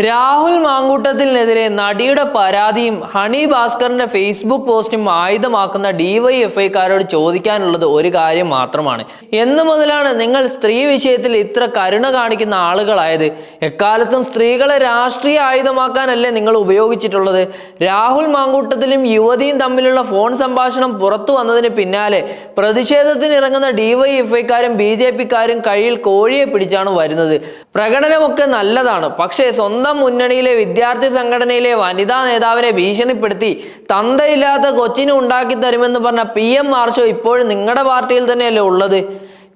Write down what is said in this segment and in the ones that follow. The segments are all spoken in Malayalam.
രാഹുൽ മാങ്കൂട്ടത്തിനെതിരെ നടിയുടെ പരാതിയും ഹണി ഭാസ്കറിന്റെ ഫേസ്ബുക്ക് പോസ്റ്റും ആയുധമാക്കുന്ന ഡിവൈഎഫ്ഐക്കാരോട് ചോദിക്കാനുള്ളത് ഒരു കാര്യം മാത്രമാണ്. എന്ന് മുതലാണ് നിങ്ങൾ സ്ത്രീ വിഷയത്തിൽ ഇത്ര കരുണ കാണിക്കുന്ന ആളുകളായത്. എക്കാലത്തും സ്ത്രീകളെ രാഷ്ട്രീയ ആയുധമാക്കാനല്ലേ നിങ്ങൾ ഉപയോഗിച്ചിട്ടുള്ളത്? രാഹുൽ മാങ്കൂട്ടത്തിലും യുവതിയും തമ്മിലുള്ള ഫോൺ സംഭാഷണം പുറത്തു വന്നതിന് പിന്നാലെ പ്രതിഷേധത്തിന് ഇറങ്ങുന്ന ഡിവൈഎഫ്ഐക്കാരും ബി ജെ പിക്കാരും കയ്യിൽ കോഴിയെ പിടിച്ചാണ് വരുന്നത്. പ്രകടനമൊക്കെ നല്ലതാണ്. പക്ഷേ സ്വന്തം മുന്നണിയിലെ വിദ്യാർത്ഥി സംഘടനയിലെ വനിതാ നേതാവിനെ ഭീഷണിപ്പെടുത്തി തന്തയില്ലാത്ത കൊച്ചിന് ഉണ്ടാക്കി തരുമെന്ന് പറഞ്ഞ പി എം മാർഷോ ഇപ്പോഴും നിങ്ങളുടെ പാർട്ടിയിൽ തന്നെയല്ലേ ഉള്ളത്?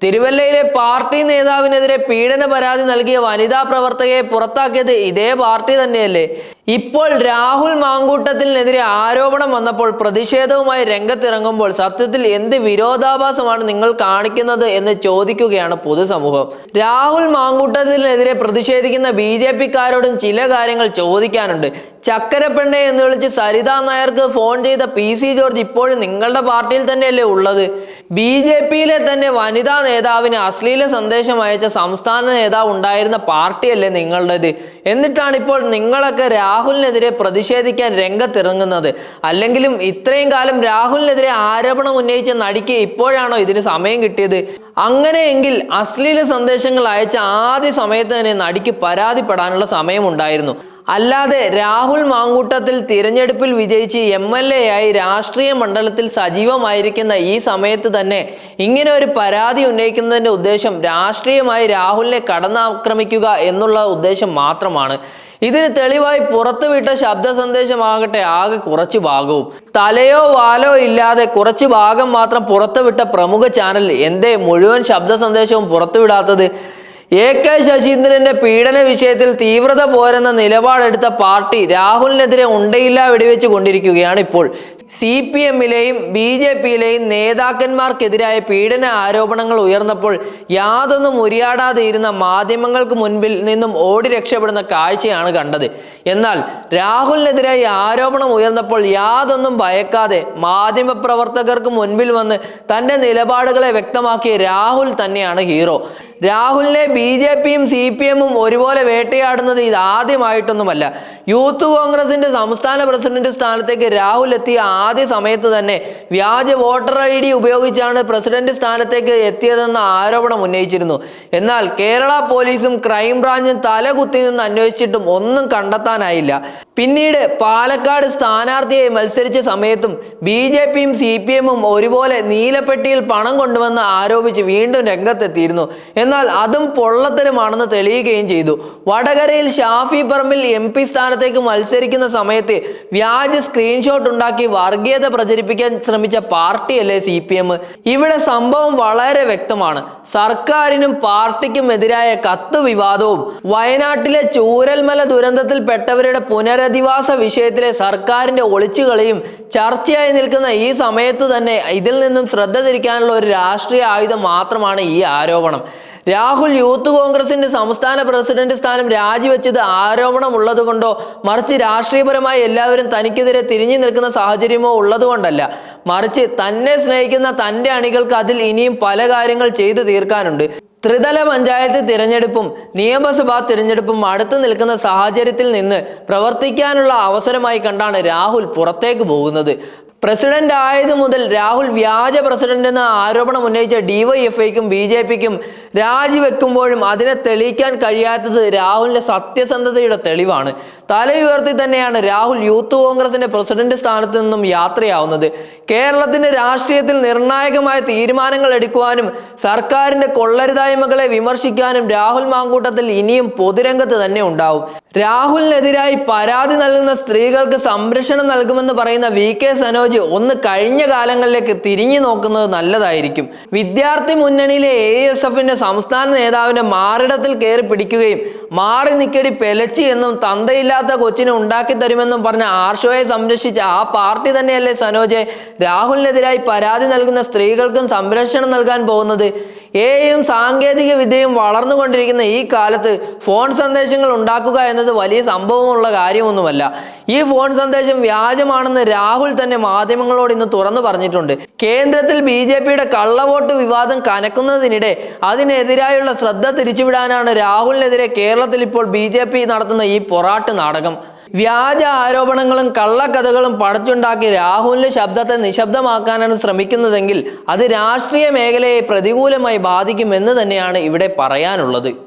തിരുവല്ലയിലെ പാർട്ടി നേതാവിനെതിരെ പീഡന പരാതി നൽകിയ വനിതാ പ്രവർത്തകയെ പുറത്താക്കിയത് ഇതേ പാർട്ടി തന്നെയല്ലേ? ഇപ്പോൾ രാഹുൽ മാങ്കൂട്ടത്തിനെതിരെ ആരോപണം വന്നപ്പോൾ പ്രതിഷേധവുമായി രംഗത്തിറങ്ങുമ്പോൾ സത്യത്തിൽ എന്ത് വിരോധാഭാസമാണ് നിങ്ങൾ കാണിക്കുന്നത് എന്ന് ചോദിക്കുകയാണ് പൊതുസമൂഹം. രാഹുൽ മാങ്കൂട്ടത്തിനെതിരെ പ്രതിഷേധിക്കുന്ന ബി ജെ പിക്കാരോടും ചില കാര്യങ്ങൾ ചോദിക്കാനുണ്ട്. ചക്കരപ്പെണ്ണെ എന്ന് വിളിച്ച് സരിത നായർക്ക് ഫോൺ ചെയ്ത പി സി ജോർജ് ഇപ്പോഴും നിങ്ങളുടെ പാർട്ടിയിൽ തന്നെയല്ലേ ഉള്ളത്? ബി ജെ പിയിലെ തന്നെ വനിതാ നേതാവിന് അശ്ലീല സന്ദേശം അയച്ച സംസ്ഥാന നേതാവ് ഉണ്ടായിരുന്ന പാർട്ടിയല്ലേ നിങ്ങളുടേത്? എന്നിട്ടാണ് ഇപ്പോൾ നിങ്ങളൊക്കെ രാഹുലിനെതിരെ പ്രതിഷേധിക്കാൻ രംഗത്തിറങ്ങുന്നത്. അല്ലെങ്കിലും ഇത്രയും കാലം രാഹുലിനെതിരെ ആരോപണം ഉന്നയിച്ച നടിക്ക് ഇപ്പോഴാണോ ഇതിന് സമയം കിട്ടിയത്? അങ്ങനെയെങ്കിൽ അശ്ലീല സന്ദേശങ്ങൾ അയച്ച ആദ്യ സമയത്ത് തന്നെ നടിക്ക് പരാതിപ്പെടാനുള്ള സമയമുണ്ടായിരുന്നു. അല്ലാതെ രാഹുൽ മാങ്കൂട്ടത്തിൽ തിരഞ്ഞെടുപ്പിൽ വിജയിച്ച് എം എൽ എ ആയി രാഷ്ട്രീയ മണ്ഡലത്തിൽ സജീവമായിരിക്കുന്ന ഈ സമയത്ത് തന്നെ ഇങ്ങനെ ഒരു പരാതി ഉന്നയിക്കുന്നതിന്റെ ഉദ്ദേശം രാഷ്ട്രീയമായി രാഹുലിനെ കടന്നാക്രമിക്കുക എന്നുള്ള ഉദ്ദേശം മാത്രമാണ്. ഇതിന് തെളിവായി പുറത്തുവിട്ട ശബ്ദ സന്ദേശമാകട്ടെ ആകെ കുറച്ച് ഭാഗവും. തലയോ വാലോ ഇല്ലാതെ കുറച്ച് ഭാഗം മാത്രം പുറത്തുവിട്ട പ്രമുഖ ചാനൽ എന്തേ മുഴുവൻ ശബ്ദ സന്ദേശവും പുറത്തുവിടാത്തത്? എ കെ ശശീന്ദ്രന്റെ പീഡന വിഷയത്തിൽ തീവ്രത പോരെന്ന നിലപാടെടുത്ത പാർട്ടി രാഹുലിനെതിരെ ഉണ്ടയില്ല വെടിവെച്ച് കൊണ്ടിരിക്കുകയാണ് ഇപ്പോൾ. സി പി എമ്മിലെയും ബി ജെ പിയിലെയും നേതാക്കന്മാർക്കെതിരായ പീഡന ആരോപണങ്ങൾ ഉയർന്നപ്പോൾ യാതൊന്നും ഉരിയാടാതെ ഇരുന്ന മാധ്യമങ്ങൾക്ക് മുൻപിൽ നിന്നും ഓടി രക്ഷപ്പെടുന്ന കാഴ്ചയാണ് കണ്ടത്. എന്നാൽ രാഹുലിനെതിരായി ആരോപണം ഉയർന്നപ്പോൾ യാതൊന്നും ഭയക്കാതെ മാധ്യമപ്രവർത്തകർക്ക് മുൻപിൽ വന്ന് തന്റെ നിലപാടുകളെ വ്യക്തമാക്കിയ രാഹുൽ തന്നെയാണ് ഹീറോ. രാഹുലിനെ ബി ജെ പിയും സി പി എമ്മും ഒരുപോലെ വേട്ടയാടുന്നത് ഇത് ആദ്യമായിട്ടൊന്നുമല്ല. യൂത്ത് കോൺഗ്രസിന്റെ സംസ്ഥാന പ്രസിഡന്റ് സ്ഥാനത്തേക്ക് രാഹുൽ എത്തിയ ആദ്യ സമയത്ത് തന്നെ വ്യാജ വോട്ടർ ഐ ഡി ഉപയോഗിച്ചാണ് പ്രസിഡന്റ് സ്ഥാനത്തേക്ക് എത്തിയതെന്ന ആരോപണം ഉന്നയിച്ചിരുന്നു. എന്നാൽ കേരള പോലീസും ക്രൈംബ്രാഞ്ചും തലകുത്തി നിന്ന് അന്വേഷിച്ചിട്ടും ഒന്നും കണ്ടെത്താനായില്ല. പിന്നീട് പാലക്കാട് സ്ഥാനാർത്ഥിയായി മത്സരിച്ച സമയത്തും ബി ജെ പിയും സി പി എമ്മും ഒരുപോലെ നീലപ്പെട്ടിയിൽ പണം കൊണ്ടുവന്ന് ആരോപിച്ച് വീണ്ടും രംഗത്തെത്തിയിരുന്നു. എന്നാൽ അതും പൊള്ളത്തരമാണെന്ന് തെളിയുകയും ചെയ്തു. വടകരയിൽ ഷാഫി പറമ്പിൽ എം പി സ്ഥാനത്തേക്ക് മത്സരിക്കുന്ന സമയത്ത് വ്യാജ സ്ക്രീൻഷോട്ട് ഉണ്ടാക്കി വർഗീയത പ്രചരിപ്പിക്കാൻ ശ്രമിച്ച പാർട്ടിയല്ലേ സി പി എം? ഇവിടെ സംഭവം വളരെ വ്യക്തമാണ്. സർക്കാരിനും പാർട്ടിക്കും എതിരായ കത്ത് വിവാദവും വയനാട്ടിലെ ചൂരൽമല ദുരന്തത്തിൽപ്പെട്ടവരുടെ പുനരധിവാസ വിഷയത്തിലെ സർക്കാരിന്റെ ഒളിച്ചുകളിയും ചർച്ചയായി നിൽക്കുന്ന ഈ സമയത്ത് തന്നെ ഇതിൽ നിന്നും ശ്രദ്ധ തിരിക്കാനുള്ള ഒരു രാഷ്ട്രീയ ആയുധം മാത്രമാണ് ഈ ആരോപണം. രാഹുൽ യൂത്ത് കോൺഗ്രസിന്റെ സംസ്ഥാന പ്രസിഡന്റ് സ്ഥാനം രാജിവെച്ചത് ആരോപണം ഉള്ളതുകൊണ്ടോ മറിച്ച് രാഷ്ട്രീയപരമായി എല്ലാവരും തനിക്കെതിരെ തിരിഞ്ഞു നിൽക്കുന്ന സാഹചര്യമോ ഉള്ളതുകൊണ്ടല്ല. മറിച്ച് തന്നെ സ്നേഹിക്കുന്ന തന്റെ അണികൾക്ക് അതിൽ ഇനിയും പല കാര്യങ്ങൾ ചെയ്തു തീർക്കാനുണ്ട്. ത്രിതല പഞ്ചായത്ത് തിരഞ്ഞെടുപ്പും നിയമസഭാ തിരഞ്ഞെടുപ്പും അടുത്ത് നിൽക്കുന്ന സാഹചര്യത്തിൽ നിന്ന് പ്രവർത്തിക്കാനുള്ള അവസരമായി കണ്ടാണ് രാഹുൽ പുറത്തേക്ക് പോകുന്നത്. പ്രസിഡന്റ് ആയതു മുതൽ രാഹുൽ വ്യാജ പ്രസിഡന്റ് എന്ന ആരോപണം ഉന്നയിച്ച ഡിവൈഎഫ്ഐക്കും ബി ജെ പിക്കും രാജിവെക്കുമ്പോഴും അതിനെ തെളിയിക്കാൻ കഴിയാത്തത് രാഹുലിന്റെ സത്യസന്ധതയുടെ തെളിവാണ്. തലയുയർത്തി തന്നെയാണ് രാഹുൽ യൂത്ത് കോൺഗ്രസിന്റെ പ്രസിഡന്റ് സ്ഥാനത്ത് നിന്നും യാത്രയാവുന്നത്. കേരളത്തിന്റെ രാഷ്ട്രീയത്തിൽ നിർണായകമായ തീരുമാനങ്ങൾ എടുക്കുവാനും സർക്കാരിന്റെ കൊള്ളരുതായ്മകളെ വിമർശിക്കാനും രാഹുൽ മാങ്കൂട്ടത്തിൽ ഇനിയും പൊതുരംഗത്ത് തന്നെ ഉണ്ടാവും. രാഹുലിനെതിരായി പരാതി നൽകുന്ന സ്ത്രീകൾക്ക് സംരക്ഷണം നൽകുമെന്ന് പറയുന്ന വി കെ സനോജ് ഒന്ന് കഴിഞ്ഞ കാലങ്ങളിലേക്ക് തിരിഞ്ഞു നോക്കുന്നത് നല്ലതായിരിക്കും. വിദ്യാർത്ഥി മുന്നണിയിലെ എ എസ് എഫിന്റെ സംസ്ഥാന നേതാവിനെ മാറിടത്തിൽ കയറി പിടിക്കുകയും മാറി നിക്കടി പെലച്ചി എന്നും തന്തയില്ലാത്ത കൊച്ചിനെ ഉണ്ടാക്കി തരുമെന്നും പറഞ്ഞ ആർഷോയെ സംരക്ഷിച്ച ആ പാർട്ടി തന്നെയല്ലേ സനോജെ? രാഹുലിനെതിരായി പരാതി നൽകുന്ന സ്ത്രീകൾക്കും സംരക്ഷണം നൽകാൻ പോകുന്നത് എയും സാങ്കേതിക വിദ്യയും വളർന്നുകൊണ്ടിരിക്കുന്ന ഈ കാലത്ത് ഫോൺ സന്ദേശങ്ങൾ ഉണ്ടാക്കുക എന്നത് വലിയ സംഭവമുള്ള കാര്യമൊന്നുമല്ല. ഈ ഫോൺ സന്ദേശം വ്യാജമാണെന്ന് രാഹുൽ തന്നെ മാധ്യമങ്ങളോട് ഇന്ന് തുറന്നു പറഞ്ഞിട്ടുണ്ട്. കേന്ദ്രത്തിൽ ബി ജെ പിയുടെ കള്ളവോട്ട് വിവാദം കനക്കുന്നതിനിടെ അതിനെതിരായുള്ള ശ്രദ്ധ തിരിച്ചുവിടാനാണ് രാഹുലിനെതിരെ കേരളത്തിൽ ഇപ്പോൾ ബി നടത്തുന്ന ഈ പൊറാട്ട് നാടകം. വ്യാജ ആരോപണങ്ങളും കള്ളക്കഥകളും പടച്ചുണ്ടാക്കി രാഹുലിന്റെ ശബ്ദത്തെ നിശബ്ദമാക്കാനാണ് ശ്രമിക്കുന്നതെങ്കിൽ അത് രാഷ്ട്രീയ മേഖലയെ പ്രതികൂലമായി ബാധിക്കുമെന്ന് തന്നെയാണ് ഇവിടെ പറയാനുള്ളത്.